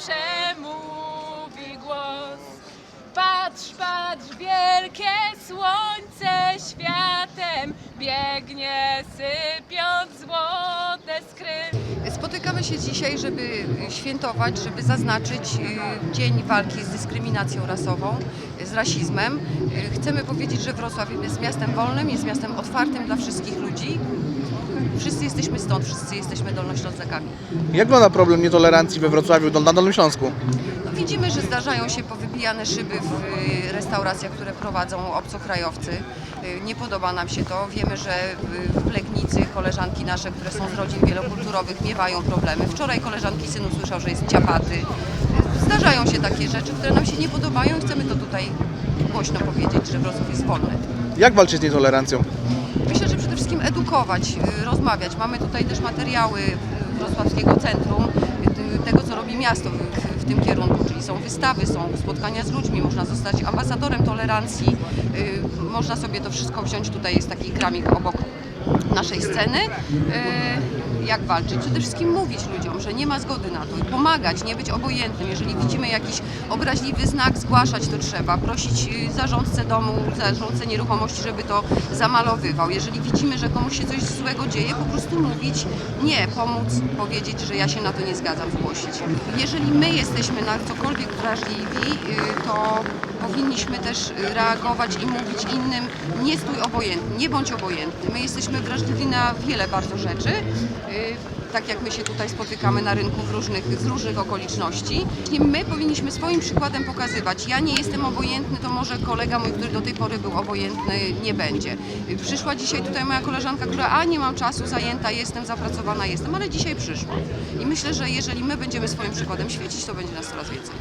przemówi głos. Patrz, patrz, wielkie słońce światem biegnie syn. Spotykamy się dzisiaj, żeby świętować, żeby zaznaczyć y, Dzień Walki z Dyskryminacją Rasową, y, z rasizmem. Chcemy powiedzieć, że Wrocław jest miastem wolnym, jest miastem otwartym dla wszystkich ludzi. Wszyscy jesteśmy stąd, wszyscy jesteśmy dolnoślązakami. Jak wygląda problem nietolerancji we Wrocławiu, na Dolnym Śląsku? Widzimy, że zdarzają się powybijane szyby w y, restauracjach, które prowadzą obcokrajowcy. Y, Nie podoba nam się to. Wiemy, że w- Legnicy koleżanki nasze, które są z rodzin wielokulturowych, miewają problemy. Wczoraj koleżanki syn usłyszał, że jest ciapaty. Zdarzają się takie rzeczy, które nam się nie podobają i chcemy to tutaj głośno powiedzieć, że Wrocław jest wolny. Jak walczyć z nietolerancją? Myślę, że przede wszystkim edukować, y, rozmawiać. Mamy tutaj też materiały Wrocławskiego Centrum, miasto w, w tym kierunku, czyli są wystawy, są spotkania z ludźmi, można zostać ambasadorem tolerancji, y, można sobie to wszystko wziąć, tutaj jest taki kramik obok naszej sceny. Y, Jak walczyć? Przede wszystkim mówić ludziom, że nie ma zgody na to i pomagać, nie być obojętnym. Jeżeli widzimy jakiś obraźliwy znak, zgłaszać to trzeba, prosić y, zarządcę domu, zarządcę nieruchomości, żeby to zamalowywał. Jeżeli widzimy, że komuś się coś złego dzieje, po prostu mówić nie, pomóc, powiedzieć, że ja się na to nie zgadzam, zgłosić. Jeżeli my jesteśmy na cokolwiek wrażliwi, y, to powinniśmy też y, reagować i mówić innym, nie stój obojętny, nie bądź obojętny. My jesteśmy wrażliwi na wiele bardzo rzeczy, y, tak jak my się tutaj spotykamy na rynku w różnych, z różnych okoliczności. My powinniśmy swoim przykładem pokazywać, ja nie jestem obojętny, to może kolega mój, który do tej pory był obojętny, nie będzie. Y, Przyszła dzisiaj tutaj moja koleżanka, która a nie mam czasu, zajęta jestem, zapracowana jestem, ale dzisiaj przyszła. I myślę, że jeżeli my będziemy swoim przykładem świecić, to będzie nas coraz więcej.